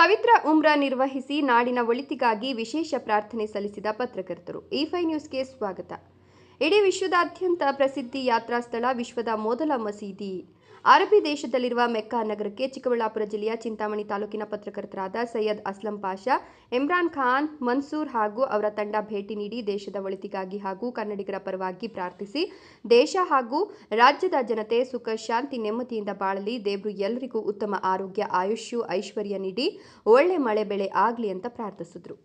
ಪವಿತ್ರ ಉಮ್ರಾ ನಿರ್ವಹಿಸಿ ನಾಡಿನ ಒಳಿತಿಗಾಗಿ ವಿಶೇಷ ಪ್ರಾರ್ಥನೆ ಸಲ್ಲಿಸಿದ ಪತ್ರಕರ್ತರು. ಈ ಫೈ ನ್ಯೂಸ್ಗೆ ಸ್ವಾಗತ. ಇಡೀ ವಿಶ್ವದಾದ್ಯಂತ ಪ್ರಸಿದ್ಧಿ ಯಾತ್ರಾ ಸ್ಥಳ ವಿಶ್ವದ ಮೊದಲ ಮಸೀದಿ. ಅರಬ್ಬಿ ದೇಶದಲ್ಲಿರುವ ಮೆಕ್ಕಾ ನಗರಕ್ಕೆ ಚಿಕ್ಕಬಳ್ಳಾಪುರ ಜಿಲ್ಲೆಯ ಚಿಂತಾಮಣಿ ತಾಲೂಕಿನ ಪತ್ರಕರ್ತರಾದ ಸೈಯದ್ ಅಸ್ಲಂ ಪಾಷಾ, ಇಮ್ರಾನ್ ಖಾನ್, ಮನ್ಸೂರ್ ಹಾಗೂ ಅವರ ತಂಡ ಭೇಟಿ ನೀಡಿ ದೇಶದ ಒಳಿತಿಗಾಗಿ ಹಾಗೂ ಕನ್ನಡಿಗರ ಪರವಾಗಿ ಪ್ರಾರ್ಥಿಸಿ, ದೇಶ ಹಾಗೂ ರಾಜ್ಯದ ಜನತೆ ಸುಖ, ಶಾಂತಿ, ನೆಮ್ಮದಿಯಿಂದ ಬಾಳಲಿ, ದೇವರು ಎಲ್ಲರಿಗೂ ಉತ್ತಮ ಆರೋಗ್ಯ, ಆಯುಷ್ಯು, ಐಶ್ವರ್ಯ ನೀಡಿ, ಒಳ್ಳೆ ಮಳೆ ಬೆಳೆ ಆಗಲಿ ಅಂತ ಪ್ರಾರ್ಥಿಸಿದ್ರು.